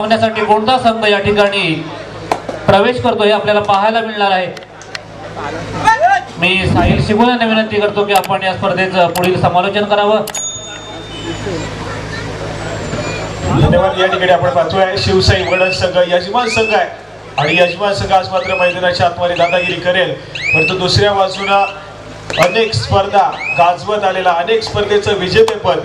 होण्यासाठी कोणता संघ या ठिकाणी प्रवेश करतो हे आपल्याला पाहायला मिळणार आहे. मी साहिल शिगोल यांना विनंती करतो की आपण या स्पर्धेचं पुढील समालोचन करावं. धन्यवाद. या ठिकाणी आपण पाहतोय शिवसाई वडन संघ यजमान संघ आहे. आणि यजमान संघ आज मात्र मैदानाच्या आतमध्ये दादागिरी करेल. परंतु दुसऱ्या बाजूला अनेक स्पर्धा गाजवत आलेला अनेक स्पर्धेचं विजेतेपद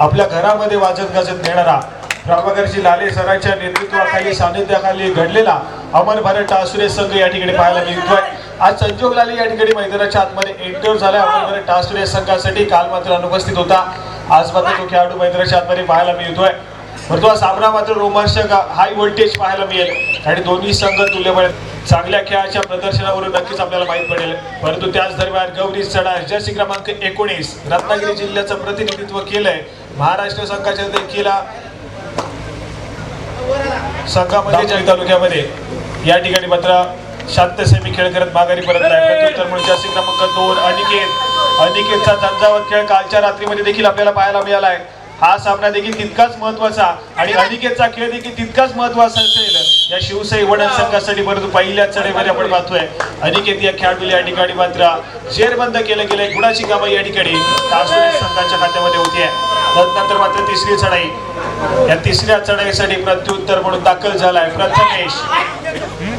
आपल्या घरामध्ये वाजत गाजत नेणारा प्रभाकरजी लाले सरांच्या नेतृत्वाखाली सानिध्याखाली घडलेला अमर भारत टासुरे संघ या ठिकाणी पाहायला मिळतोय. आज संजोग लाले या ठिकाणी मैदानाच्या आतमध्ये एंटर झाला अमर भारत टासुरे संघासाठी काल मात्र अनुपस्थित होता. आज मात्र तो खेळाडू मैदानाच्या आतमध्ये पाहायला मिळतोय. परंतु हा सामना मात्र रोमांचक हाय व्होल्टेज पाहायला मिळेल. आणि दोन्ही संघ तुल्यबळ चांगल्या खेळाच्या प्रदर्शनावरून नक्कीच आपल्याला माहीत पडेल. परंतु त्याच दरम्यान गौरी चढा जर्सी क्रमांक एकोणीस रत्नागिरी जिल्ह्याचं प्रतिनिधित्व केलंय. महाराष्ट्र संघाच्या देखील संघामध्ये जय तालुक्यामध्ये या ठिकाणी मात्र शांत सेमी खेळ करत माघारी परत प्रत्युत्तर म्हणून क्रमांक दोन अनिकेत. अनिकेतचा झंझावत खेळ कालच्या रात्रीमध्ये देखील आपल्याला पाहायला मिळाला आहे. हा सामना देखील तितकाच महत्त्वाचा आणि अनिकेतचा खेळ देखील तितकाच महत्त्वाचा असेल. या शिवसाई वडन संघासाठी परंतु पहिल्या चढेमध्ये आपण पाहतोय अनिकेत या खेळाडूला या ठिकाणी मात्र जेरबंद केलं गेलंय. गुणाची कामं या ठिकाणी संघाच्या खात्यामध्ये होती तदनंतर मात्र तिसरी चढाई. या तिसऱ्या चढाईसाठी प्रत्युत्तर म्हणून दाखल झालाय प्रथमेश.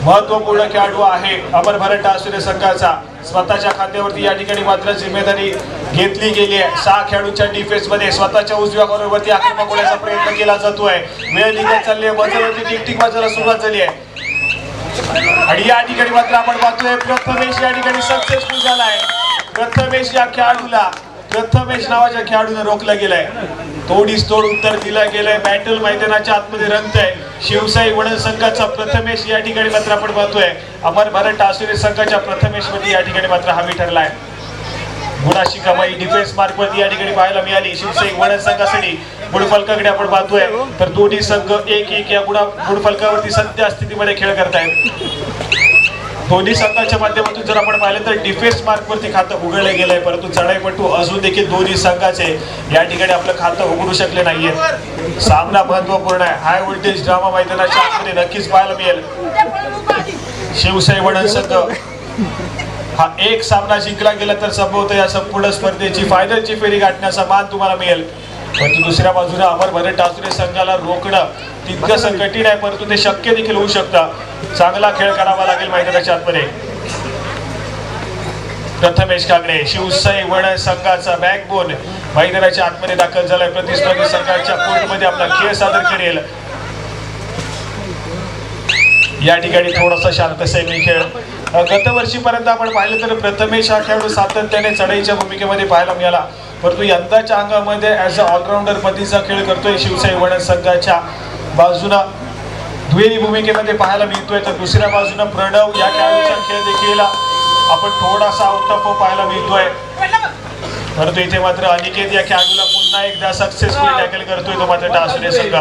महत्त्वपूर्ण खेळाडू आहे. अमर भारत टासुरे संघाचा स्वतःच्या खात्यावरती या ठिकाणी मात्र जिम्मेदारी घेतली गेली आहे. सहा खेळाडूंच्या डिफेन्समध्ये स्वतःच्या उजव्या कॉर्नरवरती आक्रमक होण्याचा प्रयत्न केला जातोय. वेळ निघत चालली आहे. मजरवरती टिकटिक वाजायला सुरुवात झाली आहे. आणि या ठिकाणी मात्र आपण पाहतोय प्रथमेश या ठिकाणी सक्सेसफुल झालाय. प्रथमेश या खेळाडूला प्रथमेश नावाच्या खेळाडूने रोखलं गेलंय. तोडीस तोड उत्तर दिलं गेलंय. बॅटल मैदानाच्या आतमध्ये रंगतंय. शिवसाई वडन संघाचा प्रथमेश या ठिकाणी मात्र आपण पाहतोय. अमर भारत टासुरे संघाच्या प्रथमेशमध्ये या ठिकाणी मात्र हमी ठरलाय. गुणाशी कमाई डिफेन्स मार्क वरती या ठिकाणी पाहायला मिळाली. शिवसाई वडन संघासाठी गुणफलकाकडे आपण पाहतोय. तर दोन्ही संघ एक एक या गुणा गुणफलकावरती सध्या स्थितीमध्ये खेळ करतायत. दोन्ही संघाच्या माध्यमातून जर आपण पाहिलं तर डिफेन्स मार्कवरती खातं उघडलं गेलंय. परंतु चढाईपटू अजून देखील दोन्ही संघाचे या ठिकाणी आपलं खातं उघडू शकले नाहीये. सामना महत्त्वपूर्ण आहे. हाय व्होल्टेज ड्रामा मैदानाच्या आतमध्ये नक्कीच पाहायला मिळेल. शिवसाई वडन संघ हा एक सामना जिंकला गेला तर संभवतो या संपूर्ण स्पर्धेची फायनलची फेरी गाठण्याचा मान तुम्हाला मिळेल. परंतु दुसऱ्या बाजूने अमर भरत टासुरे संघाला रोखणं तितकंसं कठीण आहे परंतु ते शक्य देखील होऊ शकतं. चांगला खेळ करावा लागेल मैदानाच्या आतमध्ये. प्रथमेश कागडे शिवसाई वण संघाचा बॅकबोन मैदानाच्या आतमध्ये दाखल झालाय प्रतिस्पर्धी संघाच्या कोर्टमध्ये आपला खेळ सादर करेल. या ठिकाणी थोडासा शांत सेमी खेळ. गतवर्षीपर्यंत आपण पाहिलं तर प्रथमेश हा खेळाडू सातत्याने चढाईच्या भूमिकेमध्ये पाहायला मिळाला. परंतु यंदाच्या अंगामध्ये ॲज अ ऑलराऊंडर पतीचा खेळ करतोय शिवसाई वण संघाच्या बाजूनं दुहेरी भूमिकेमध्ये पाहायला मिळतोय. तर दुसऱ्या बाजूनं प्रणव या खेळाडूचा खेळ देखील आपण थोडासा आउट पाहायला मिळतोय. परंतु इथे मात्र अनिकेत या खेळाडूला पुन्हा एकदा सक्सेसफुली टॅकल करतोय. तो मात्र टासुरे संघ.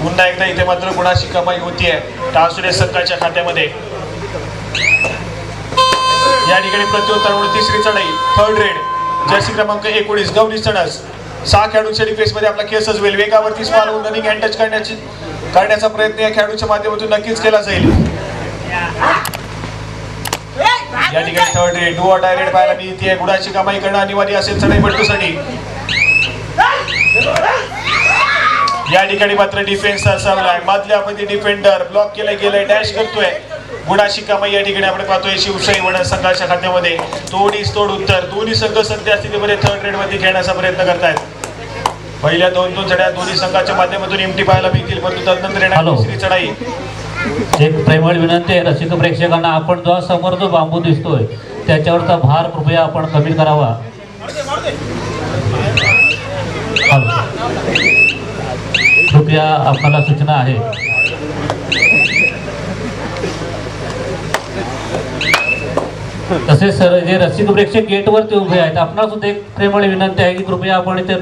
पुन्हा एकदा इथे मात्र गुणाशी कमाई होतीये? टासुरे संघाच्या खात्यामध्ये. या ठिकाणी प्रत्युत्तर म्हणून तिसरी चढाई थर्ड रेड जर्सी क्रमांक एकोणीस गौरी चणस सहा खेळाडूंच्या डिफेन्समध्ये आपला खेळ सजवेल वेगावरती स्मॉल रनिंग हँड टच करण्याची करण्याचा प्रयत्न या खेळाडूच्या माध्यमातून नक्कीच केला जाईल. या ठिकाणी थर्ड रेड डू डायरेक्ट पाहायला मिळते गुणाची कमाई करणं अनिवार्य असेल चढाई पट्टूसाठी या ठिकाणी मात्र डिफेन्स असावलाय मधल्या मध्ये डिफेंडर ब्लॉक केलं गेलंय डॅश करतोय. गुणाची कमाई या ठिकाणी आपण पाहतोय. शिवशाही वडा संघाच्या खात्यामध्ये. तोडीस तोड उत्तर. दोन्ही संघ सध्या स्थितीमध्ये थर्ड रेडमध्ये खेळण्याचा प्रयत्न करतायत. पहिल्या दोन दोन चढ्या दोन्ही संघाच्या माध्यमातून एमटी पाहायला मिळतील परंतु तदनंतर येणार. दुसरी चढाई एक प्रेमळ विनंती आहे रसिक प्रेक्षकांना आपण जो समोर जो बांबू दिसतोय त्याच्यावरचा भार कृपया आपण कमी करावा. कृपया आपल्याला सूचना आहे तसेच सर जे रसिक प्रेक्षक गेटवरती उभे आहेत आपणाला सुद्धा एक प्रेमळ विनंती आहे की कृपया आपण इथे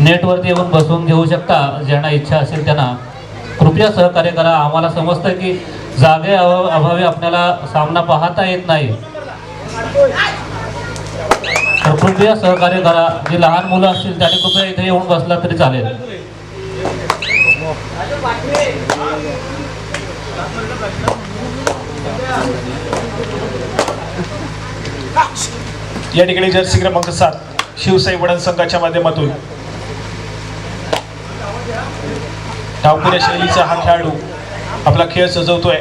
नेटवरती येऊन बसवून घेऊ शकता ज्यांना इच्छा असेल त्यांना. कृपया सहकार्य करा. आम्हाला समजतं की जागे अभाव- अभावी आपल्याला सामना पाहता येत नाही. तर कृपया सहकार्य करा. जे लहान मुलं असतील त्यांनी कृपया इथे येऊन बसला तरी चालेल. या ठिकाणी जर्सी क्रमांक सात. शिवसाई वडन संघाच्या माध्यमातून. डावपुऱ्या शैलीचा हा खेळाडू आपला खेळ सजवतोय.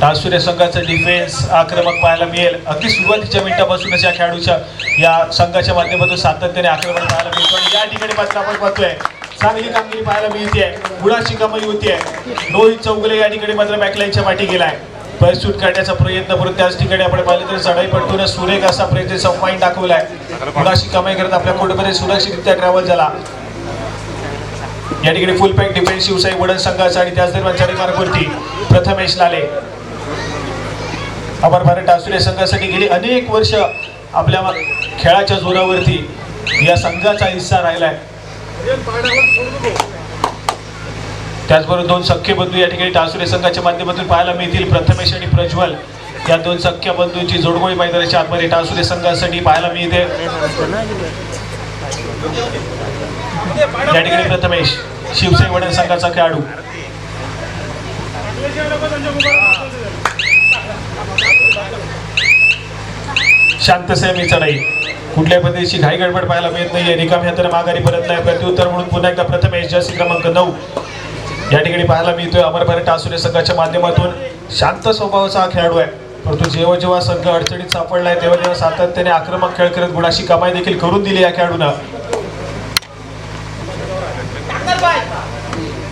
डासुऱ्या संघाचा डिफेन्स आक्रमक पाहायला मिळेल. अगदी सुरुवातीच्या मिनिटापासूनच या खेळाडूच्या या संघाच्या माध्यमातून सातत्याने आक्रमण पाहायला मिळतो आणि या ठिकाणी मात्र आपण पाहतोय चांगली कामगिरी पाहायला मिळते गुणाची कमाई आहे रोहित चौगुले या ठिकाणी मात्र बॅकलाईनच्या पाठी गेलाय. परसूट काढण्याचा प्रयत्न करून त्याच ठिकाणी आपण पाहिलं तर चढाई पट्टून सुरेख असा प्रयत्न संपाईन दाखवलाय. मुलाशी कमाई करत आपल्या कोर्टमध्ये सुरक्षितरित्या ट्रॅव्हल झाला. या ठिकाणी फुल पॅक डिफेन्स शिवसाई वडन संघाचा आणि त्याच दरम्यान चढी मार्गवरती प्रथमेश लाले. अमर भारत टासुरे संघासाठी गेली अनेक वर्ष आपल्या खेळाच्या जोरावरती या संघाचा हिस्सा राहिलाय. त्याचबरोबर दोन सख्खे बंधू या ठिकाणी टासुरे संघाच्या माध्यमातून पाहायला मिळतील. प्रथमेश आणि प्रज्वल या दोन सख्य बंधूंची जोडगोळी मैदानाच्या आतमध्ये टासुरे संघासाठी पाहायला मिळते. या ठिकाणी प्रथमेश शिवसेना वडन संघाचा खेळाडू. शांत सेमी चढाई. कुठल्या पद्धतीची घाई गडबड पाहायला मिळत नाही. रिकाम हाताने माघारी परत नाही. प्रत्युत्तर म्हणून पुन्हा एकदा प्रथमेश जर्सी क्रमांक नऊ. या ठिकाणी पाहायला मिळतोय अमर टासुरे संघाच्या माध्यमातून. शांत स्वभावाचा हा खेळाडू आहे. परंतु जेव्हा जेव्हा संघ अडचणीत सापडलाय तेव्हा जेव्हा सातत्याने आक्रमक खेळ करत गुणाची कमाई देखील करून दिली या खेळाडूनं.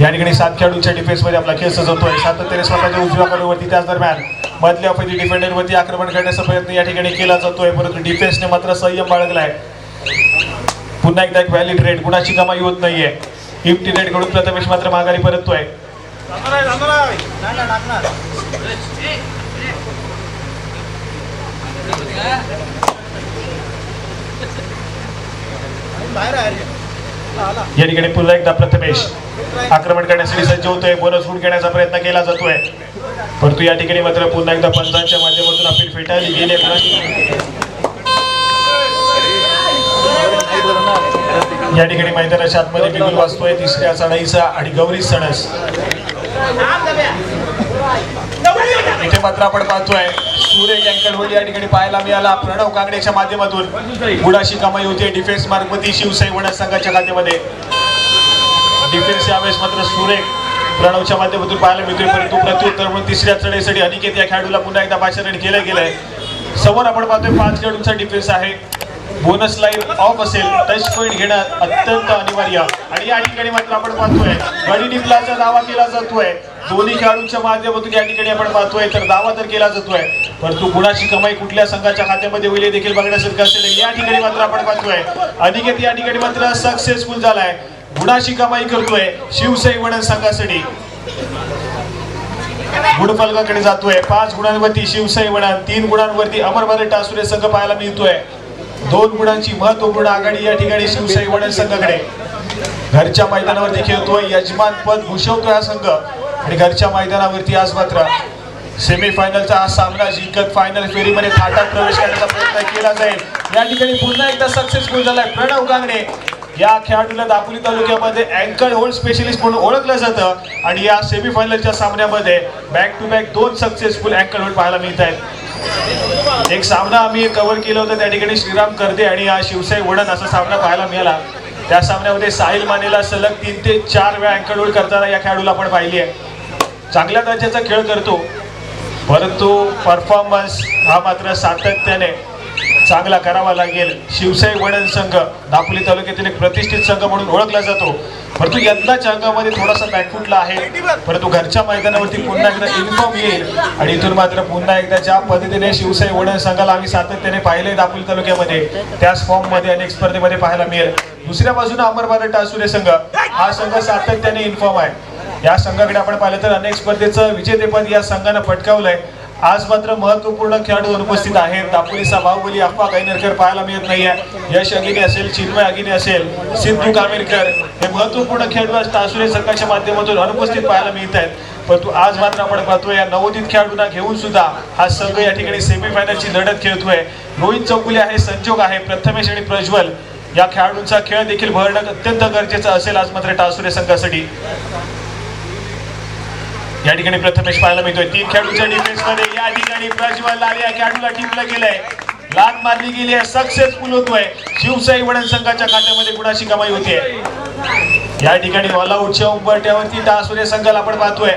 या ठिकाणी सात खेळाडूंच्या डिफेन्समध्ये आपला खेळ सजवतोय. सातत्याने स्वतःच्या उजव्या कडूवरती त्याच दरम्यान मधल्या फैली डिफेंडर वरती आक्रमण करण्याचा प्रयत्न या ठिकाणी केला जातोय. परंतु डिफेन्सने मात्र संयम बाळगलाय. पुन्हा एकदा एक व्हॅलिड रेट गुणाची कमाई होत नाहीये. फिफ्टी रेटकडून प्रथमेश मात्र माघारी परततोय. या ठिकाणी पुन्हा एकदा प्रथमेश आक्रमण करण्यासाठी सज्ज होतोय. बोनस फूट घेण्याचा प्रयत्न केला जातोय. परंतु या ठिकाणी मात्र पुन्हा एकदा पंचांच्या माध्यमातून अपील फेटाळली गेली आहे. या ठिकाणी मैदानाच्या आतमध्ये बिगुल वाचतोय तिसऱ्या चढाईचा आणि गौरी सणस. इथे मात्र आपण पाहतोय सूर्य अँकल या ठिकाणी पाहायला मिळाला प्रणव कांगडेच्या माध्यमातून. बुडाशी कमाई होती डिफेन्स मार्गवती शिवसाई वडा संघाच्या खात्यामध्ये. डिफेन्स यावेळेस मात्र सुरेख प्रणवच्या माध्यमातून पाहायला मिळतोय. परंतु प्रत्युत्तर म्हणून तिसऱ्या चढाईसाठी अनिकेत या खेळाडूला पुन्हा एकदा भाषण केलं गेलंय. समोर आपण पाहतोय पाच खेळाडूंचा डिफेन्स आहे. बोनस लाईन ऑफ असेल. टच पॉईंट घेणं अत्यंत अनिवार्य. आणि या ठिकाणी मात्र आपण पाहतोय गडी डिपलाचा दावा केला जातोय. दोन्ही खेळाडूंच्या माध्यमातून या ठिकाणी आपण पाहतोय तर दावा तर केला जातोय. परंतु गुणाची कमाई कुठल्या संघाच्या खात्यामध्ये होईल देखील बघण्यासारखं असेल. या ठिकाणी मात्र आपण पाहतोय अनिकेत या ठिकाणी मात्र सक्सेसफुल झालाय. गुणाची कमाई करतोय शिवसाई वडन संघासाठी. गुणफलकाकडे जातोय. पाच गुणांवरती शिवसाई वडन तीन गुणांवरती अमर भारत टासुरे संघ पाहायला मिळतोय. दोन गुणांची महत्त्वपूर्ण आघाडी या ठिकाणी शिवशाही वडील संघाकडे. घरच्या मैदानावरती खेळतोय यजमान पद भूषवतोय हा संघ. आणि घरच्या मैदानावरती आज मात्र सेमीफायनलचा हा सामना जिंकत फायनल फेरीमध्ये थाटात प्रवेश करण्याचा प्रयत्न केला जाईल. या ठिकाणी पुन्हा एकदा सक्सेसफुल झालाय प्रणव कांगणे या खेळाडूला दापोली तालुक्यामध्ये अँकर होल्ड स्पेशलिस्ट म्हणून ओळखलं जातं. आणि या सेमीफायनलच्या सामन्यामध्ये बॅक टू बॅक दोन सक्सेसफुल अँकर होल्ड पाहायला मिळत आहेत एक सामना आम्ही कव्हर केला होता त्या ठिकाणी श्रीराम करते आणि हा शिवसाई वडन असा सामना पाहायला मिळाला. त्या सामन्यामध्ये साहिल मानेला सलग तीन ते चार वेळा अँकर करताना या खेळाडूला आपण पाहिली आहे. चांगल्या दर्जाचा खेळ करतो परंतु परफॉर्मन्स हा मात्र सातत्याने चांगला करावा लागेल. शिवसाई वडन संघ दापोली तालुक्यातील एक प्रतिष्ठित संघ म्हणून ओळखला जातो. परंतु यंदाच्या अंगामध्ये थोडासा बॅकफुटला आहे. परंतु घरच्या मैदानावरती पुन्हा एकदा इन्फॉर्म येईल. आणि इथून मात्र पुन्हा एकदा ज्या पद्धतीने शिवसाई वडन संघाला आम्ही सातत्याने पाहिलंय दापोली तालुक्यामध्ये त्याच फॉर्ममध्ये अनेक स्पर्धेमध्ये पाहायला मिळेल. दुसऱ्या बाजूने अमर भारत टासुरे संघ. हा संघ सातत्याने इन्फॉर्म आहे. या संघाकडे आपण पाहिलं तर अनेक स्पर्धेचं विजेतेपद या संघानं पटकावलंय. आज मात्र महत्त्वपूर्ण खेळाडू अनुपस्थित आहेत. दापोलीचा बाहुबली अप्पा गायनेरकर पाहायला मिळत नाहीये. यश अगिने असेल चिन्मय अगिने असेल सिद्धू कामेरकर हे महत्त्वपूर्ण खेळाडू आज तासुरे संघाच्या माध्यमातून अनुपस्थित पाहायला मिळत आहेत. परंतु आज मात्र आपण पाहतोय या नवोदित खेळाडूंना घेऊन सुद्धा हा संघ या ठिकाणी सेमीफायनलची लढत खेळतोय. रोहित चौगुले आहे संजोग आहे प्रथमेश आणि प्रज्वल या खेळाडूंचा खेळ देखील भरणं अत्यंत गरजेचं असेल आज मात्र टासुरे संघासाठी. या ठिकाणी प्रथमेश पाहायला मिळतोय. तीन खेळाडूच्या डिफेन्समध्ये या ठिकाणी प्रज्वल लाल या खेळाडूला टिपलं गेलंय. लात मारली गेली आहे. सक्सेसफुल होतोय शिवसाई वडन संघाच्या खात्यामध्ये गुणाची कमाई होते या ठिकाणी ऑल आउटच्या उंबरट्यावरती टासुरे संघाला आपण पाहतोय.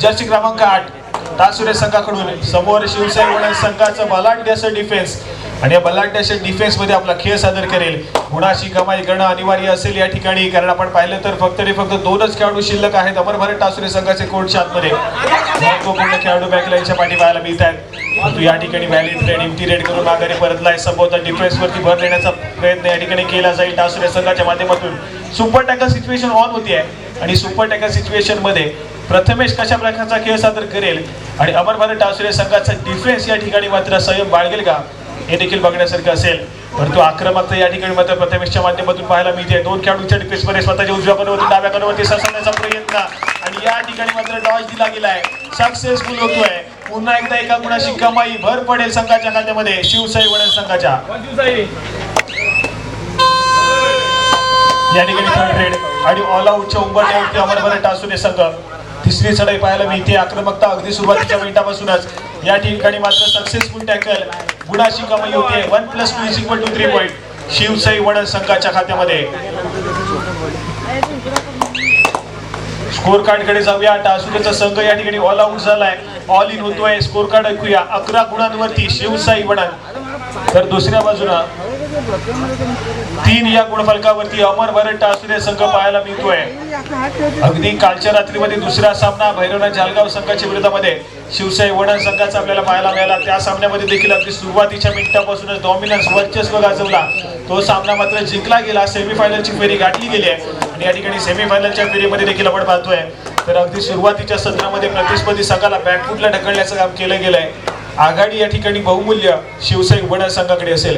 जर्सी क्रमांक आठ. टासुरे संघाकडून समोर शिवसेना संघाचं बलाढ्याचं असं डिफेन्स आणि या बलाढ्याच्या अशा डिफेन्समध्ये आपला खेळ सादर करेल. गुणाशी कमाई करणं अनिवार्य असेल या ठिकाणी कारण आपण पाहिलं तर फक्त आणि फक्त दोनच खेळाडू शिल्लक आहेत. अमर भारत टासुरे संघाचे कोर्टच्या आतमध्ये महत्त्वपूर्ण खेळाडू बॅकलाईनच्या पाठी पाहायला मिळत आहेत. परंतु या ठिकाणी व्हॅलिड रेड इम्टी रेड करून माघारी परतलाय संभवतः डिफेन्स वरती भर देण्याचा प्रयत्न या ठिकाणी केला जाईल टासुरे संघाच्या माध्यमातून. सुपर टॅकल सिच्युएशन ऑन होती आहे. आणि सुपर टॅकल सिच्युएशनमध्ये प्रथमेश कशा प्रकारचा खेळ सादर करेल आणि अमर भारत टासुरे संघाचा डिफेन्स या ठिकाणी मात्र संयम बाळगेल का? हे देखील बघण्यासारखं असेल. परंतु आक्रमकता या ठिकाणी मात्र प्रथमेशच्या माध्यमातून पाहायला मिळते. दोन खेळाडूंच्या डिफेन्समध्ये स्वतःच्या उजव्या कडेवरती डाव्या कडेवरती ससवण्याचा प्रयत्न आणि या ठिकाणी मात्र डॉज दिला गेलाय. सक्सेसफुल होतोय. पुन्हा एकदा एका गुणाशी कमाई भर पडेल संघाच्या खात्यामध्ये. शिवसाई वडील संघाच्या. या ठिकाणी थर्ड रेड आणि ऑल आउटच्या उंबरठ्यावरती अमर भरत टासून संघ. तिसरी चढाई पाहायला मिळते. आक्रमकता अगदी सुरुवातीच्या मिनिटापासूनच. या ठिकाणी मात्र सक्सेसफुल टॅकल गुणाची कमाई होते. One plus two is equal to three point Shivsai वडन संघाच्या खात्यामध्ये. स्कोर कार्डकडे जाऊया. टासुकेचा संघ या ठिकाणी ऑल आउट झालाय. ऑल इन होतोय. स्कोर कार्ड ऐकूया. अकरा गुणांवरती शिवसाई वडन तर दुसऱ्या बाजूला तीन या गुणफलकावरती अमर भरत असुरे संघ पाहायला मिळतोय. अगदी कालच्या रात्रीमध्ये दुसरा सामना भैरवनाथ जालगाव संघाच्या विरोधामध्ये शिवसाई वडन संघाचा आपल्याला पाहायला मिळाला. त्या सामन्यामध्ये देखील अगदी सुरुवातीच्या मिनिटापासूनच डॉमिनन्स वर्चस्व गाजवला. तो सामना मात्र जिंकला गेला. सेमीफायनलची फेरी गाठली गेली आहे. आणि या ठिकाणी सेमीफायनलच्या फेरीमध्ये देखील आपण पाहतोय. तर अगदी सुरुवातीच्या सत्रामध्ये प्रतिस्पर्धी संघाला बॅकफुटला ढकलण्याचं काम केलं गेलंय. आघाडी या ठिकाणी बहुमूल्य शिवसैनिक वडन संघाकडे असेल.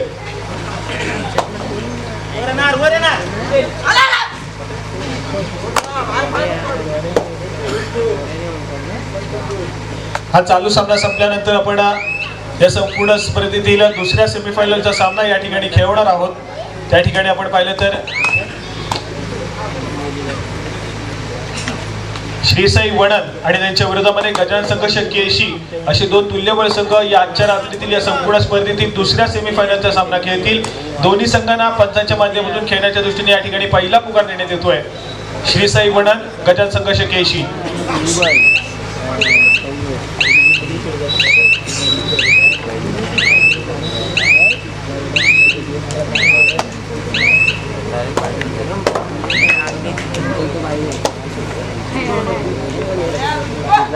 हा चालू सामना संपल्यानंतर आपण या संपूर्ण स्पर्धेतील दुसऱ्या सेमीफायनलचा सामना या ठिकाणी खेळवणार आहोत. त्या ठिकाणी आपण पाहिलं तर श्रीसाई वणन आणि त्यांच्या विरोधामध्ये गजानन संघ शक्य ऐशी असे दोन तुल्यबळ संघ या आजच्या रात्रीतील या संपूर्ण स्पर्धेतील दुसऱ्या सेमीफायनलचा सामना खेळतील. दोन्ही संघांना पंचांच्या माध्यमातून खेळण्याच्या दृष्टीने या ठिकाणी पहिला पुकार देण्यात येतोय. श्रीसाई वणन गजान संघ शक्य ऐशी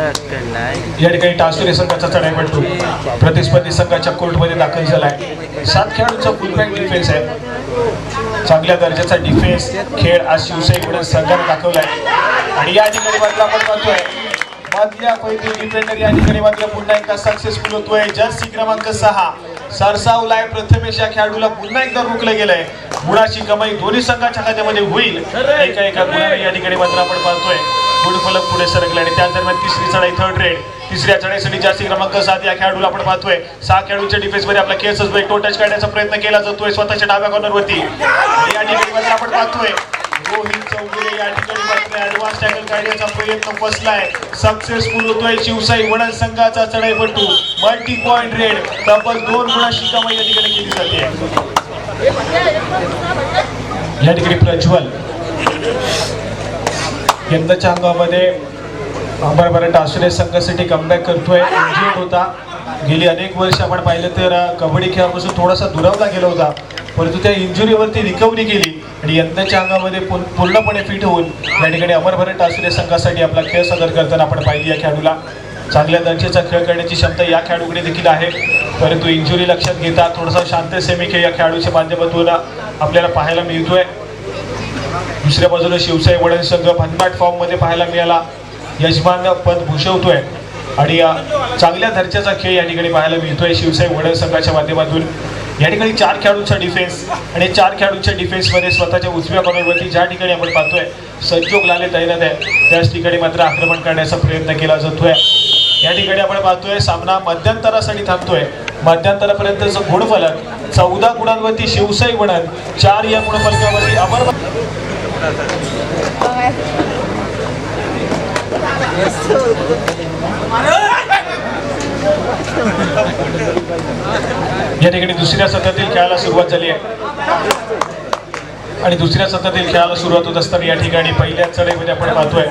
या ठिकाणी टासुरे संघाचा चढाई म्हणतो प्रतिस्पर्धी संघाच्या कोर्टमध्ये दाखल झालाय. सात खेळाडूंचा फुलबॅक डिफेन्स आहे. चांगल्या दर्जाचा डिफेन्स खेळ आज शिवसेनेकडे संघाने दाखवलाय. आणि या ठिकाणी मात्र आपण पाहतोय. मधल्या पैकी डिफेंडर या ठिकाणी मात्र पुन्हा एकदा सक्सेसफुल होतोय. जर्सी क्रमांक सहा. सरसावलाय प्रथमेश या खेळाडूला पुन्हा एकदा रोखलं गेलंय. गुणाची कमाई दोन्ही संघाच्या खात्यामध्ये होईल. एका एका गुणाने या ठिकाणी मात्र आपण पाहतोय. गुड फलक पुढे सरकले आणि त्याच दरम्यान तिसरी चढाई थर्ड रेड तिसऱ्या चढाईसाठी जास्ती क्रमांक सात या खेळाडूला आपण पाहतोय. सहा खेळाडूच्या डिफेन्समध्ये आपला केस असतोय टो टच करण्याचा प्रयत्न केला जातोय स्वतःच्या डाव्या कॉर्नर वरती. आणि या ठिकाणी मात्र आपण पाहतोय. रोहित चौगुले या ठिकाणी मात्र ऍडव्हान्स टॅकल काढण्याचा प्रयत्न फसलाय. सक्सेसफुल होतोय शिवसाई संघाचा चढाईपट्टू मल्टी पॉइंट रेड तब्बल दोन गुणाची कमाई या ठिकाणी केली जाते. या ठिकाणी प्रज्वल. यंदाच्या हंगामामध्ये अंबरबारा टासुरे संघासाठी कमबॅक करतोय. इंजिर्ड होता. गेली अनेक वर्ष आपण पाहिलं तर कबड्डी खेळापासून थोडासा दुरावला गेला होता. परंतु त्या इंजुरीवरती रिकव्हरी केली. आणि यंदाच्या अंगामध्ये पूर्ण- पूर्णपणे फिट होऊन या ठिकाणी अमर भारत टासुरे संघासाठी आपला खेळ सादर करताना आपण पाहिली या खेळाडूला. चांगल्या दर्जेचा खेळ करण्याची क्षमता या खेळाडूकडे देखील आहे. परंतु इंजुरी लक्षात घेता थोडासा शांत सेमी खेळ या खेळाडूच्या माध्यमातून आपल्याला पाहायला मिळतोय. दुसऱ्या बाजूला शिवसाई वडन संघ भन्नाट फॉर्ममध्ये पाहायला मिळाला. यजमान पद भूषवतोय. आणि चांगल्या दर्जाचा खेळ या ठिकाणी पाहायला मिळतोय शिवसाई वडन संघाच्या माध्यमातून. या ठिकाणी चार खेळाडूंचा डिफेन्स आणि चार खेळाडूंच्या डिफेन्समध्ये स्वतःच्या उजव्या कॉर्नरवरती ज्या ठिकाणी आपण पाहतोय संजोग लाले तैनात आहे. त्याच ठिकाणी मात्र आक्रमण करण्याचा प्रयत्न केला जातोय. या ठिकाणी आपण पाहतोय सामना मध्यंतरासाठी थांबतोय. मध्यंतरापर्यंतचं गुणफलक चौदा गुणांवरती शिवसाई गुणन चार या गुणफलकावरती अमर Yes. या ठिकाणी दुसऱ्या सत्रातील खेळाला सुरुवात झाली आहे. आणि दुसऱ्या सत्रातील खेळाला सुरुवात होत असताना या ठिकाणी पहिल्या चढाईमध्ये आपण पाहतोय.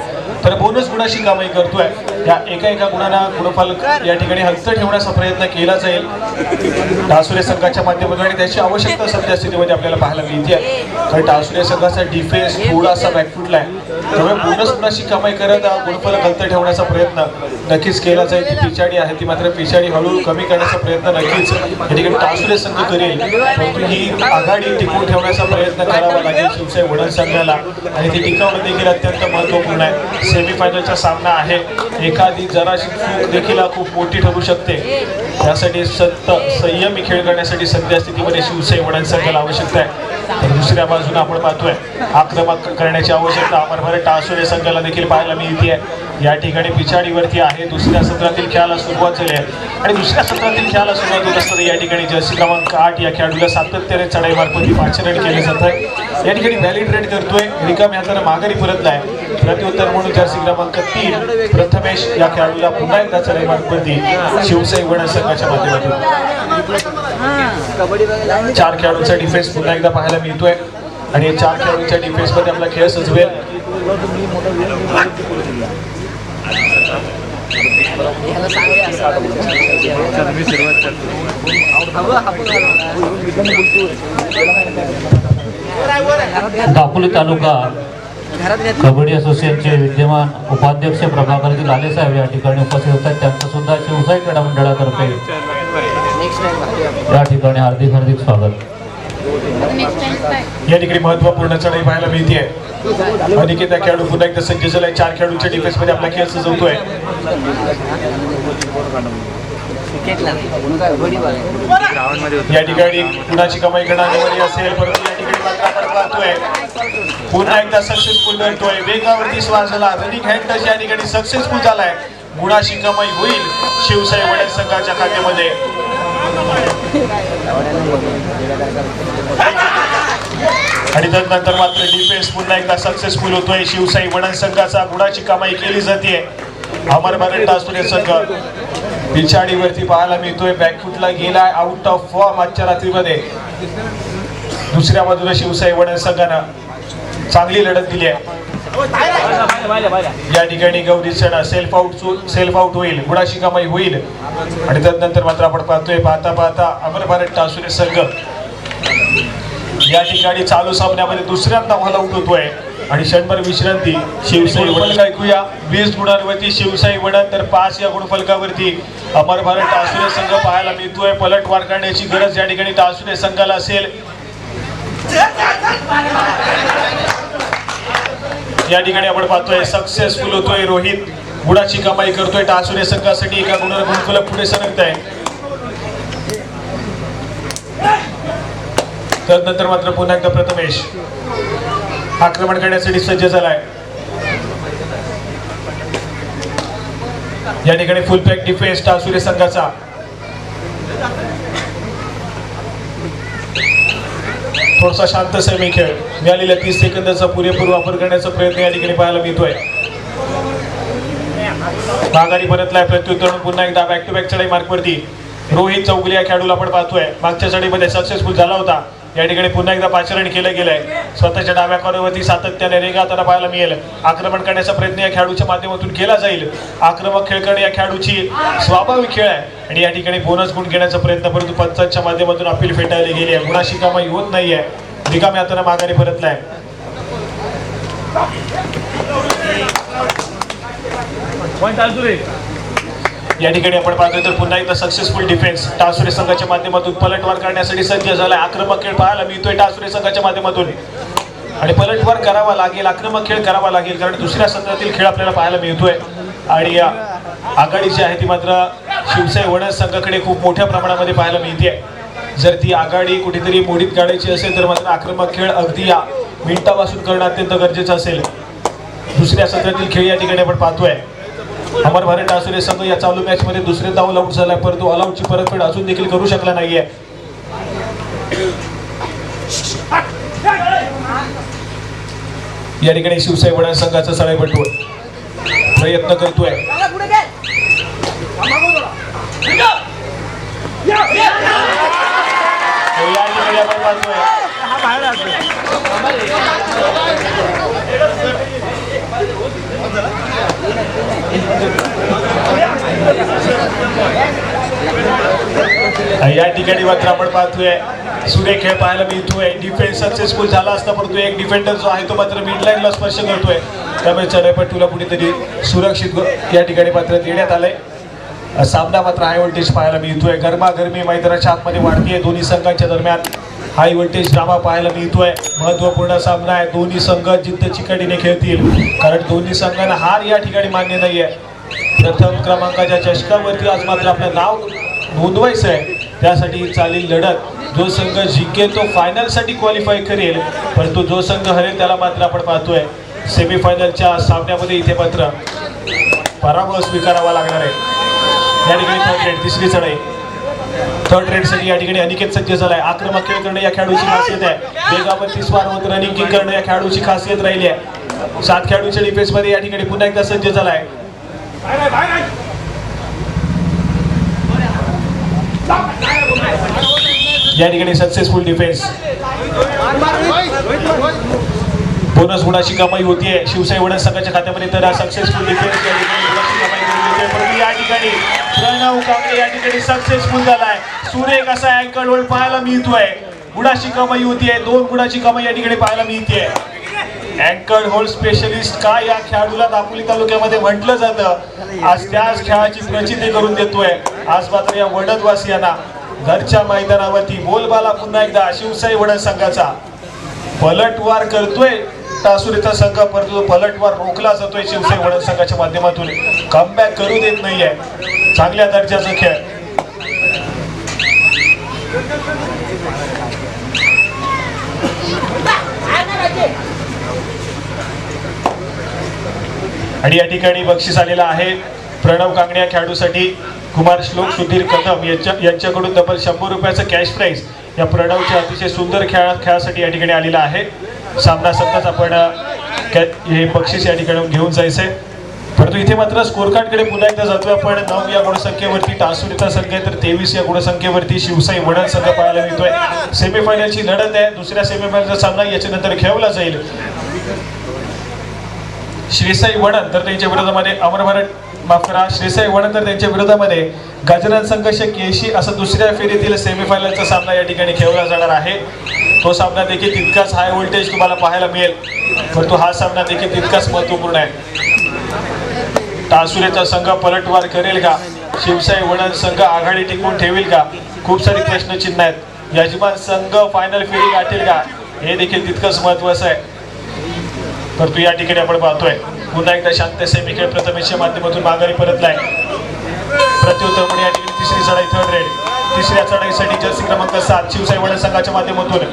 तर बोनस गुणाशी कामही करतोय. या एका एका गुणांना गुणफल या ठिकाणी हलत ठेवण्याचा प्रयत्न केला जाईल. टासुरे संघाच्या माध्यमातून आणि त्याची आवश्यकता सध्या स्थितीमध्ये आपल्याला पाहायला मिळते. कारण टासुरे संघाचा डिफेन्स थोडासा बॅकफुटला आहे. त्यामुळे बोनस कमाई करत गुणफल हलत ठेवण्याचा प्रयत्न नक्कीच केला जाईल. ती पिछाडी आहे ती मात्र पिछाडी हळूहळू कमी करण्याचा प्रयत्न नक्कीच या ठिकाणी टासुरे संघ करेल. परंतु ही आघाडी टिकवून ठेवण्याचा प्रयत्न करावा लागेल शिवसेना वडण संघाला. आणि ती टिकवणं देखील अत्यंत महत्त्वपूर्ण आहे. सेमीफायनलचा सामना आहे. एखादी जराशी चूक देखील खूप मोठी ठरू शकते. त्यासाठी सत्त संयमी खेळ करण्यासाठी सध्या स्थितीमध्ये शिवसेना वडण संघाला आवश्यकता आहे. दुसऱ्या बाजूने आपण पाहतोय आक्रमक करण्याची आवश्यकता आपण अमरभर टासुरे संघाला देखील पाहायला मिळते या ठिकाणी पिछाडीवरती आहे. दुसऱ्या सत्रातील खेळाला सुरुवात झाली आहे. आणि दुसऱ्या सत्रातील खेळाला सुरुवात होत असताना या ठिकाणी जर्सी क्रमांक आठ या खेळाडूला सातत्याने चढाई मार्फत पाचरण केले जात आहे. या ठिकाणी व्हॅलिड रेड करतोय. रिकाम हाताने माघारी परत नाही. प्रत्युत्तर म्हणून जर्सी क्रमांक तीन प्रथमेश या खेळाडूला पुन्हा एकदा चढाई मार्फत शिवसाई वडा संघाच्या माध्यमातून. चार खेळाडूंचा डिफेन्स पुन्हा एकदा पाहायला मिळतोय. आणि या चार खेळाडूंच्या डिफेन्समध्ये आपला खेळ सजवेल. दापोली तालुका कबड्डी असोसिएशनचे विद्यमान उपाध्यक्ष प्रभाकरजी लाले साहेब या ठिकाणी उपस्थित होतात. त्यांचं सुद्धा शिवसाई क्रीडा मंडळातर्फे या ठिकाणी हार्दिक हार्दिक स्वागत. या ठिकाणी महत्त्वपूर्ण चढाई पाहायला मिळते. अनिकेत या खेळाडू पुन्हा एकदा सज्ज झालाय चार खेळाडूच्या डिफेन्समध्ये आपला खेळ सजवतोय. या ठिकाणी कुणाची कमाई करणारी असेल परंतु या ठिकाणी पुन्हा एकदा सक्सेसफुल मिळतोय वेगावरती श्वास झाला रनिंग हँड टच या ठिकाणी सक्सेसफुल झालाय. गुणाची कमाई होईल शिवसाई वडील संघाच्या खात्यामध्ये. आणि त्यानंतर मात्र डिफेन्स पुन्हा एकदा सक्सेसफुल होतोय. शिवसाई वडन संघाचा गुणाची कमाई केली जाते अमर भारत टासुरे संघ. पिछाडीवरती पाहायला मिळतोय. बॅकफुटला गेलाय. आउट ऑफ फॉर्म आजच्या रात्रीमध्ये. दुसऱ्या बाजूला शिवसाई वडन संघानं चांगली लढत दिली आहे. या ठिकाणी गौरी सणा सेल्फ आउट सेल्फ आउट होईल गुणाची कमाई होईल. आणि त्यानंतर मात्र आपण पाहतोय पाहता पाहता अमर भारत टासुरे संघ या ठिकाणी चालू सामन्यामध्ये दुसऱ्यांदा आउट होतोय आणि क्षणभर विश्रांती शिवसाई वडण ऐकूया. वीस गुणांवरती शिवसाई वडण तर पाच या गुणफलकावरती अमर भारत टासुरे संघ पाहायला मिळतोय. पलटवार करण्याची गरज या ठिकाणी टासुरे संघाला असेल. या ठिकाणी आपण पाहतोय सक्सेसफुल होतोय रोहित. गुणाची कमाई करतोय. टासुने संघासाठी एका गुणाला गुणफलक पुढे सरकत आहे नंतर मात्र पुन्हा एकदा प्रथमेश. आक्रमण करण्यासाठी सज्ज झालाय. या ठिकाणी फुल पॅक डिफेन्स टासुरे संघाचा. थोडासा शांत सेमी खेळ. मिळालेल्या तीस सेकंदाचा पुरेपूर वापर करण्याचा प्रयत्न या ठिकाणी पाहायला मिळतोय. माघारी परतलाय प्रत्युत्तर पुन्हा एकदा बॅक टू बॅक चढाई मार्कवरती. रोहित चौगुले या खेळाडूला आपण पाहतोय. मागच्या चढीमध्ये सक्सेसफुल झाला होता. या ठिकाणी पुन्हा एकदा पाचरण केलं गेलंय स्वतःच्या डाव्या कॉर्नरवरती सातत्याने रेगाताना पाहायला मिळेल. आक्रमण करण्याचा प्रयत्न या खेळाडूच्या माध्यमातून केला जाईल. आक्रमक खेळ करणे या खेळाडूची स्वाभाविक खेळ आहे. आणि या ठिकाणी बोनस गुण घेण्याचा प्रयत्न परंतु पंचांच्या माध्यमातून अपील फेटाळली गेली आहे. गुणाशी कामाई होत नाहीये. रिकाम्या हाताने माघारी परतलाय या ठिकाणी आपण पाहतोय तर पुन्हा एकदा सक्सेसफुल डिफेन्स टासुरे संघाच्या माध्यमातून पलटवार करण्यासाठी सज्ज झालाय. आक्रमक खेळ पाहायला मिळतोय टासुरे संघाच्या माध्यमातून. आणि पलटवार करावा लागेल आक्रमक खेळ करावा लागेल कारण दुसऱ्या संघातील खेळ आपल्याला पाहायला मिळतोय. आणि आघाडी जी आहे ती मात्र शिवसाई वणस संघाकडे खूप मोठ्या प्रमाणामध्ये पाहायला मिळते जर ती आघाडी कुठेतरी मोडीत काढायची असेल तर मात्र आक्रमक खेळ अगदी या मिनिटापासून करणं अत्यंत गरजेचं असेल. दुसऱ्या सत्रातील खेळ या ठिकाणी आपण पाहतोय. अमर भारत टासुरे संघ या चालू मॅच मध्ये दुसऱ्यांदा ऑल आउट झाला परंतु ऑल परतफेड अजून देखील करू शकला नाहीये. या ठिकाणी शिवसाई वडा संघाचा सळाईपटू प्रयत्न करतोय. पाहतोय. या ठिकाणी मात्र आपण पाहतोय सूर्य खेळ पाहायला मिळतोय. डिफेन्स सक्सेसफुल झाला असता परंतु एक डिफेंडर जो आहे तो मात्र मिड लाईनला स्पर्श करतोय. त्यामुळे चढाईपट्टूला कुठेतरी सुरक्षित या ठिकाणी मात्र देण्यात आलंय. सामना मात्र हाय व्होल्टेज पाहायला मिळतोय. गरमागरमी मैदानाच्या आतमध्ये वाढतीये दोन्ही संघांच्या दरम्यान. हाय व्होल्टेज ड्रामा पाहायला मिळतोय. महत्त्वपूर्ण सामना आहे. दोन्ही संघ जिद्द चिकाटीने खेळतील. कारण दोन्ही संघांना हार या ठिकाणी मान्य नाहीये. प्रथम क्रमांकाच्या चषकावरती आज मात्र आपलं नाव नोंदवायचं आहे त्यासाठी चालेल लढत. जो संघ जिंकेल तो फायनलसाठी क्वालिफाय करेल. परंतु जो संघ हरेल त्याला मात्र आपण पाहतोय. सेमीफायनलच्या सामन्यामध्ये इथे मात्र पराभव स्वीकारावा लागणार आहे. या ठिकाणी तिसरी चढाई. थर्ड रेडसाठी या ठिकाणी अनिकेत सज्ज झालाय. आक्रमक खेळ करणं या खेळाडूची खासियत आहे. वेगावरती स्वार होत रनिंग किंग करणं या खेळाडूची खासियत राहिली आहे. सात खेळाडूच्या डिफेन्समध्ये या ठिकाणी पुन्हा एकदा सज्ज झालाय. या ठिकाणी सक्सेसफुल डिफेन्स बोनस गुणाची कमाई होतीये. शिवसाई वडा संघाच्या खात्यामध्ये तर सक्सेसफुल डिफेन्स या ठिकाणी परंतु या ठिकाणी. प्रणव कांबळे या ठिकाणी सक्सेसफुल झालाय. सुरेख असा अँकल होल्ड पाहायला मिळतोय. गुणाची कमाई होती आहे दोन गुणाची कमाई या ठिकाणी पाहायला मिळते अँकल होल्ड स्पेशलिस्ट काय या खेळाडूला दापोली तालुक्यामध्ये म्हटलं जातं? आज त्याच खेळाची प्रचिती करून देतोय. आज मात्र या वडदवासियांना घरच्या मैदानावरती बोलबाला पुन्हा एकदा शिवसाई वडद संघाचा. पलटवार करतोय. सासुरीचा संघ परंतु पलटवार रोखला जातोय शिवसेना वडद संघाच्या माध्यमातून. कमबॅक करू देत नाहीये. चांगल्या दर्जाचा खेळ. आणि या ठिकाणी बक्षीस आलेलं आहे प्रणव कांगण्या खेळाडूसाठी. कुमार श्लोक सुधीर कदम यांच्या यांच्याकडून तब्बल शंभर रुपयाचं कॅश प्राईज या प्रणवच्या अतिशय सुंदर खेळा खेळासाठी या ठिकाणी आलेला आहे. सामना सध्याच आपण हे बक्षीस या ठिकाणी घेऊन जायचंय. परंतु इथे मात्र स्कोर कार्डकडे पुन्हा एकदा जातोय आपण. नऊ या गुणसंख्येवरती टासुरीचा संघ आहे तर तेवीस या गुणसंख्येवरती शिवसाई वडण संघ पाहायला मिळतोय. सेमीफायनलची लढत आहे. दुसऱ्या सेमीफायनलचा सामना याच्यानंतर खेळवला जाईल. श्रीसाई वडन तर त्यांच्या विरोधामध्ये अमर भारत माफ करा श्रीसाई वडन त्यांच्या विरोधामध्ये गजानन संघर्ष केशी असं दुसऱ्या फेरीतील सेमीफायनलचा सामना या ठिकाणी खेळला जाणार आहे. तो सामना देखील तितकाच हाय व्होल्टेज तुम्हाला पाहायला मिळेल. परंतु हा सामना देखील तितकाच महत्त्वपूर्ण आहे. टासुरेचा संघ पलटवार करेल का? शिवसाई वणन संघ आघाडी टिकवून ठेवील का? खूप सारी प्रश्नचिन्ह आहेत. यजमान संघ फायनल फेरी गाठेल का? हे देखील तितकंच महत्वाचं आहे. परंतु या ठिकाणी आपण पाहतोय. पुन्हा एकदा शांत सेमी खेळ प्रथमेशच्या माध्यमातून माघारी परतलाय प्रत्युत्तर म्हणून या ठिकाणी तिसरी चढाई थर्ड रेड तिसऱ्या चढाईसाठी जर्सी क्रमांक सात शिवसाई वडा संघाच्या माध्यमातून.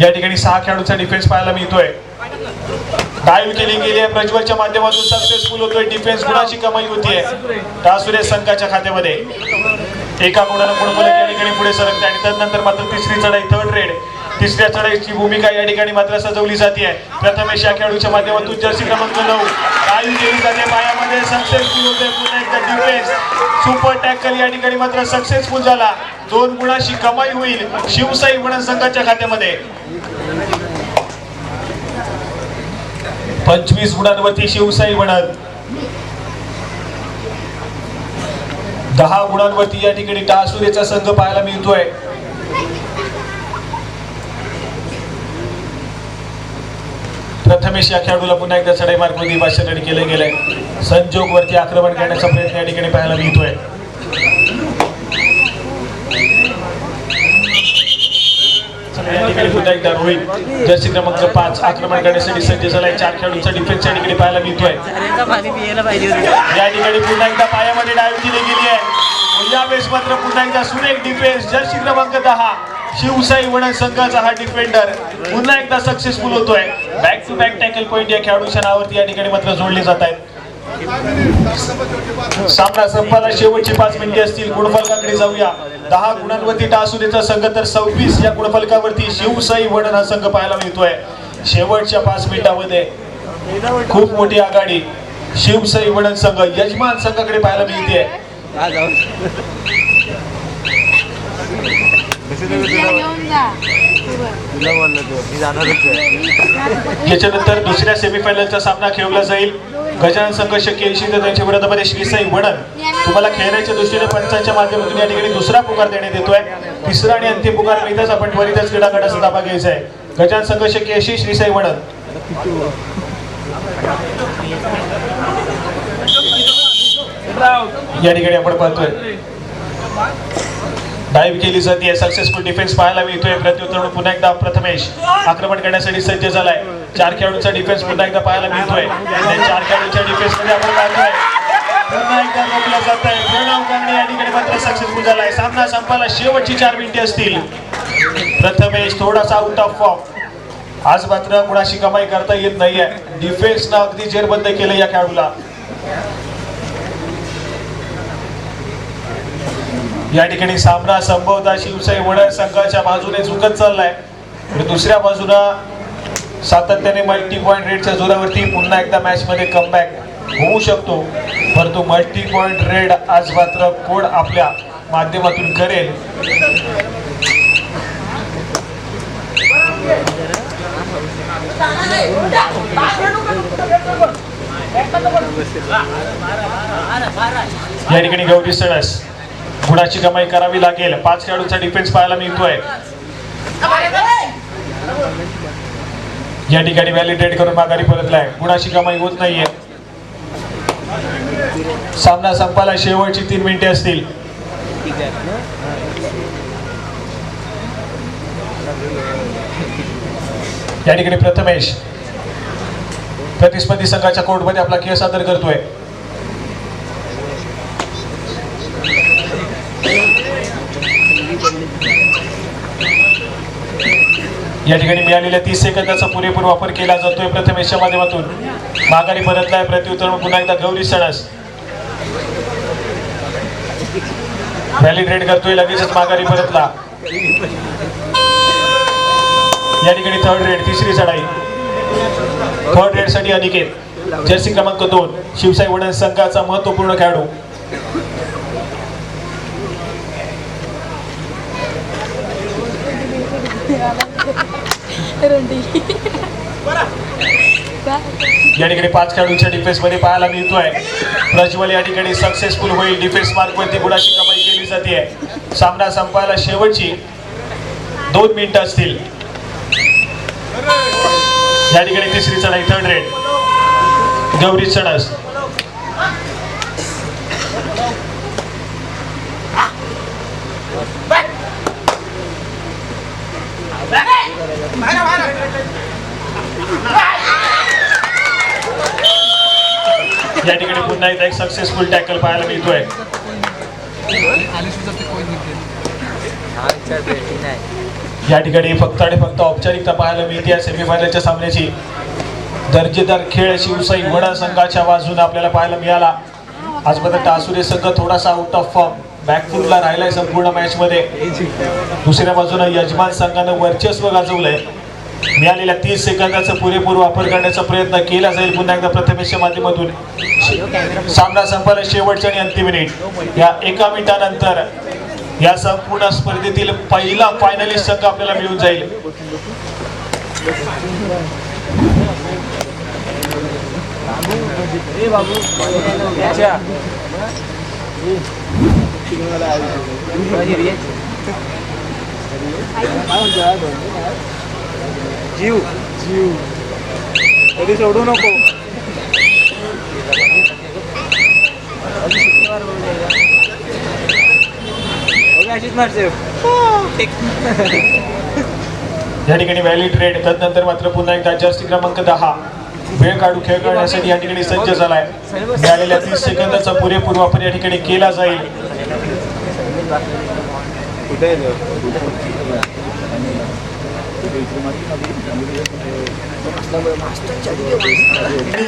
या ठिकाणी सहा खेळाडूंचा डिफेन्स पाहायला मिळतोय. डाईव्ह केली गेली आहे. प्रज्वलच्या माध्यमातून सक्सेसफुल होतोय. डिफेन्स गुणाची कमाई होतीये. टासुरे संघाच्या खात्यामध्ये. एका गुणाला गुणफलक या ठिकाणी पुढे सरकते आणि त्यानंतर मात्र तिसरी चढाई थर्ड रेड तिसऱ्या चढाईची भूमिका या ठिकाणी मात्र सजवली जाते प्रथमेश या खेळाडूच्या माध्यमातून जर्सी क्रमांक नऊ. डाईव्ह केली जाते पायामध्ये. सक्सेसफुल होते पुन्हा एकदा डिफेन्स सुपर टॅकल या ठिकाणी मात्र सक्सेसफुल झाला. दोन गुणाशी कमाई होईल शिवसाई वडा संघाच्या खात्यामध्ये. पंचवीस गुणांवरती शिवसाई म्हणत दहा गुणांवरती या ठिकाणी टासुरेचा संघ पाहायला मिळतोय. प्रथमेश या खेळाडूला पुन्हा एकदा चढाई मार्गमध्ये भाषण केलं गेलंय संजोग वरती आक्रमण करण्याचा प्रयत्न या ठिकाणी पाहायला मिळतोय. या ठिकाणी पुन्हा एकदा रोहित जर्सी क्रमांक पाच आक्रमण करण्यासाठी सज्ज झालाय. चार खेळाडूंचा डिफेन्स या ठिकाणी पाहायला मिळतोय. या ठिकाणी पुन्हा एकदा पायामध्ये डायव्ह दिली गेली आहे. यावेळेस मात्र पुन्हा एकदा सुरेख डिफेन्स जर्सी क्रमांक दहा. शिवसाई वडा संघाचा हा डिफेंडर पुन्हा एकदा सक्सेसफुल होतोय. Back to back tackle point या खेळाडूच्या नावावरती या ठिकाणी मात्र जोडले जात आहेत. सामना संपायला शेवटची पाच मिनिटे असतील. गुणफलकाकडे जाऊया. दहा गुणांवरती टासुरीचा संघ तर सव्वीस या गुणफलकावरती शिवसाई वडन हा संघ पाहायला मिळतोय. शेवटच्या पाच मिनिटामध्ये खूप मोठी आघाडी शिवसाई वडन संघ यजमान संघाकडे पाहायला मिळते. याच्यानंतर दुसऱ्या सेमीफायनलचा सामना खेळला जाईल. गजानन संघ शक्य ऐंशी तर त्यांच्या विरोधामध्ये श्रीसाई वडन तुम्हाला खेळण्याच्या दृष्टीने पंचांच्या माध्यमातून या ठिकाणी दुसरा पुकार देण्यात येतोय. तिसरा आणि अंतिम पुकार मिळताच आपण त्वरितच क्रीडा गटाचा ताबा घ्यायचा आहे. गजानन संघ शक्य ऐंशी श्रीसाई वडन. या ठिकाणी आपण पाहतोय. डाईव्ह केली जाते. सक्सेसफुल डिफेन्स पाहायला मिळतोय. प्रत्युत्तर म्हणून पुन्हा एकदा प्रथमेश आक्रमण करण्यासाठी सज्ज झालाय. चार खेळाडूंचा डिफेन्स पुन्हा एकदा पाहायला मिळतोय. चार खेळाडूंच्या डिफेन्समध्ये आपण पाहतोय. पुन्हा एकदा रोखलं जात आहे प्रणव गांगणे या ठिकाणी मात्र सक्सेसफुल झालाय. सामना संपायला शेवटची चार मिनिटे असतील. प्रथमेश थोडासा आउट ऑफ फॉर्म आज मात्र कुणाशी कमाई करता येत नाहीये. डिफेन्स ना अगदी जेरबंद केलं या खेळाडूला. या ठिकाणी सामना संभवता शिवसाई वडा संघाच्या बाजूने झुकत चाललाय. दुसऱ्या बाजूला सातत्याने मल्टी पॉईंट रेडच्या जोरावरती पुन्हा एकदा मॅच मध्ये कमबॅक होऊ शकतो. परंतु मल्टी पॉईंट रेड आज मात्र कोड आपल्या माध्यमातून करेल? या ठिकाणी गौरी सडस गुणाची कमाई करावी लागेल. पाच खेळाडूंचा डिफेन्स पाहायला मिळतोय. या ठिकाणी व्हॅलिडेट करून माघारी परतलाय. गुणाची कमाई होत नाहीये. सामना संपायला शेवटची तीन मिनिटे असतील. या ठिकाणी प्रथमेश प्रतिस्पर्धी संघाच्या कोर्टमध्ये आपला खेळ सादर करतोय. या ठिकाणी मिळालेल्या तीस सेकंदाचा पुरेपूर वापर केला जातोय. प्रथमेशच्या माध्यमातून. माघारी परतलाय प्रत्युत्तर पुन्हा एकदा गौरी सणस व्हॅलिडेट करतोय लगेचच माघारी परतला. या ठिकाणी थर्ड रेड तिसरी चढाई. थर्ड रेडसाठी अनिकेत. जर्सी क्रमांक दोन शिवसाई वडन संघाचा महत्त्वपूर्ण खेळाडू. या ठिकाणी पाच खेळाडूंच्या डिफेन्समध्ये पाहायला मिळतोय. प्रज्वल या ठिकाणी सक्सेसफुल होईल. डिफेन्स मार्क वरती गुणाची कमाई केली जाते. सामना संपायला शेवटची दोन मिनिटं असतील. या ठिकाणी तिसरी चढाई थर्ड रेड गौरी चढस. या ठिकाणी पुन्हा एकदा एक सक्सेसफुल टॅकल पाहायला मिळतोय. या ठिकाणी फक्त आणि फक्त औपचारिकता पाहायला मिळते या सेमीफायनलच्या सामन्याची. दर्जेदार खेळ शिवसाई वडा संघाच्या बाजूने आपल्याला पाहायला मिळाला. आज मात्र टासुरे संघ थोडासा आउट ऑफ फॉर्म बॅकफूटला राहिलाय संपूर्ण मॅच मध्ये दुसऱ्या बाजूने यजमान संघानं वर्चस्व गाजवलंय. मिळालेल्या तीस सेकंदाचा पुरेपूर वापर करण्याचा प्रयत्न केला जाईल पुन्हा एकदा प्रथमेशच्या माध्यमातून. सामना संपायला शेवटच्या आणि अंतिम मिनिट या एका मिनिटानंतर या संपूर्ण स्पर्धेतील पहिला फायनलिस्ट संघ आपल्याला मिळून जाईल. जीव. जीव. कधी सोडू नको. अशीच मारते. या ठिकाणी व्हॅलिड रेड तदनंतर मात्र पुन्हा एकदा जर्सी क्रमांक दहा. वेळ काढू खेळ करण्यासाठी या ठिकाणी सज्ज झालाय. मिळालेल्या तीस सेकंदाचा पुरेपूर वापर या ठिकाणी केला जाईल.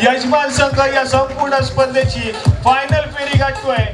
यजमान संघ या संपूर्ण स्पर्धेची फायनल फेरी गाठतोय.